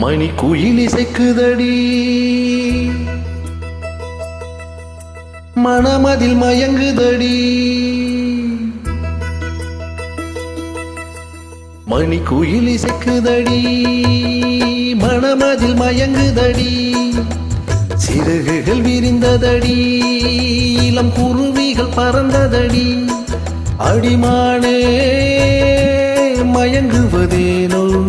மணி குயில் இசைக்குதடி. மனமதில் மயங்குதடி. மணி குயில் இசைக்குதடி. மனமதில் மயங்குதடி. சிறகுகள் விரிந்ததடி. இளம் குருவிகள் பறந்ததடி. அடிமானே மயங்குவதேனோ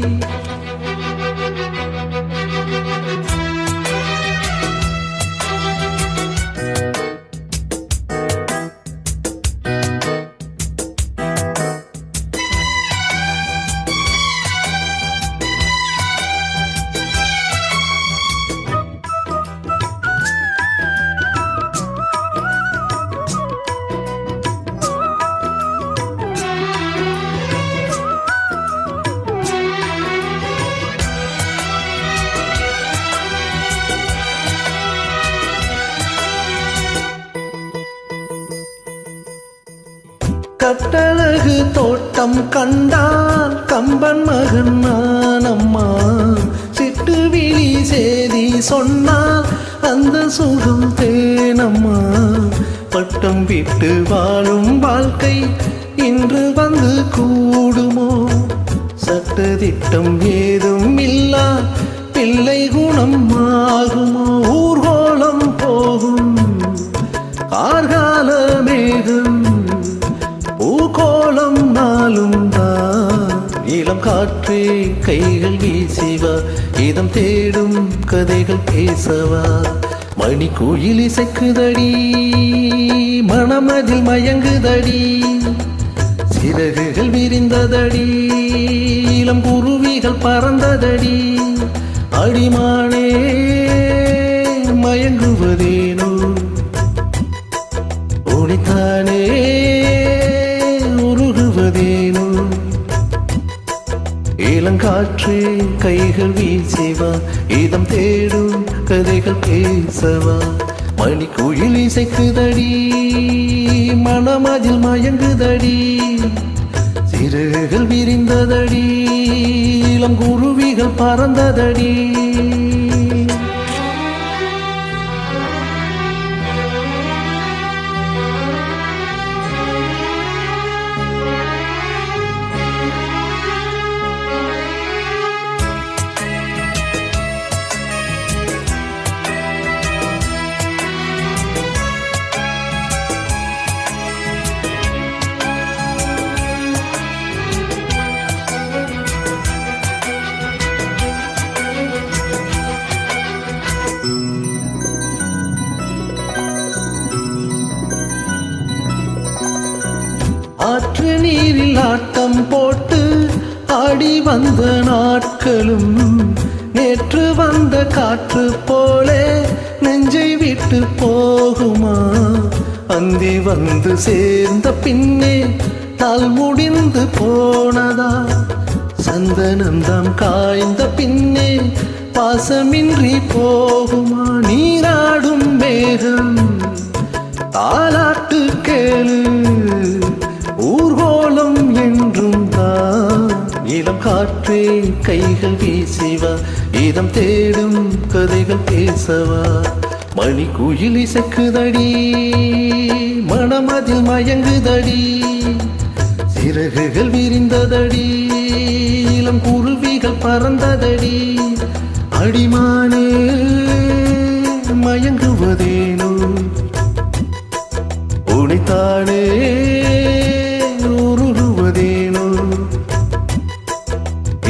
கட்டழகு தோட்டம் கண்டான் கம்பன் மகன் நானம்மா. சிட்டு விழி சேதி சொன்னால் அந்த சுகம் தேனம்மா. பட்டம் விட்டு வாழும் வாழ்க்கை இன்று வந்து கூடுமோ? சட்டதிட்டம் ஏதும் இல்லா. பிள்ளை குணம் ஆகுமோ? ஊர்கோலம் போகும். ஆர்கா பார்த்தே கைகள் வீசிவா. இதம் தேடும் கதைகள் பேசவா. மணி கோயில் இசைக்குதடி மனமதில் மயங்குதடி. சிறகுகள் விரிந்ததடி இளம் குருவிகள் பறந்ததடி. அடிமானே மயங்குவதேனோ? உனித்தானே இளங்காற்றே கைகள் வீசிவா. இதம் தேடும் கதைகள் பேசவா. மணி குயில் இசைக்குதடி மனமதில் மயங்குதடி. சிறகுகள் விரிந்ததடி இளம் குருவிகள் பறந்ததடி. ஆற்று நீரில் ஆட்டம் போட்டு ஆடி வந்த நாட்களும் நேற்று வந்த காற்று போலே நெஞ்சை விட்டு போகுமா? அந்தி வந்து சேர்ந்த பின்னே நாள் முடிந்து போனதா? சந்தனந்தம் காய்ந்த பின்னே பாசமின்றி போகுமா? இளம் காற்றே கைகள் வீசிவா. இதம் தேடும் கதைகள் பேசவா. மணி குயில் இசைக்குதடி மனமதில் மயங்குதடி. சிறகுகள் விரிந்ததடி இளம் குருவிகள் பறந்ததடி. அடிமானே